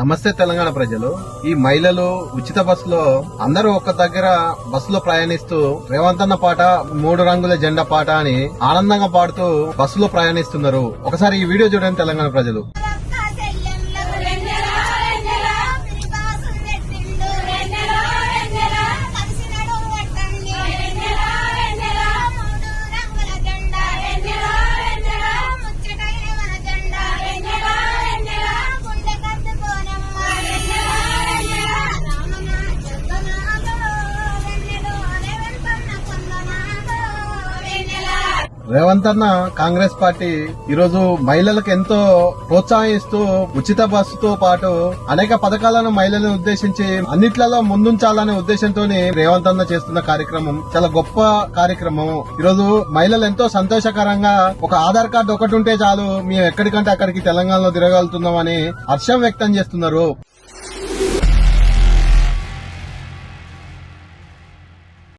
నమస్తే తెలంగాణ ప్రజలు. ఈ మహిళలు ఉచిత బస్సులో అందరూ ఒక్క దగ్గర బస్సులో ప్రయాణిస్తూ రేవంత్ అన్న పాట మూడు రంగుల జెండా పాట అని ఆనందంగా పాడుతూ బస్సులో ప్రయాణిస్తున్నారు. ఒకసారి ఈ వీడియో చూడండి తెలంగాణ ప్రజలు. రేవంత్ అన్న కాంగ్రెస్ పార్టీ ఈరోజు మహిళలకు ఎంతో ప్రోత్సాహిస్తూ ఉచిత బస్సుతో పాటు అనేక పథకాలను మహిళలను ఉద్దేశించి అన్నిట్లలో ముందుంచాలనే ఉద్దేశంతో రేవంత్ అన్న చేస్తున్న కార్యక్రమం. చాలా గొప్ప కార్యక్రమం. ఈరోజు మహిళలు ఎంతో సంతోషకరంగా ఒక ఆధార్ కార్డు ఒకటి ఉంటే చాలు మేము ఎక్కడికంటే అక్కడికి తెలంగాణలో తిరగలుగుతున్నామని హర్షం వ్యక్తం చేస్తున్నారు.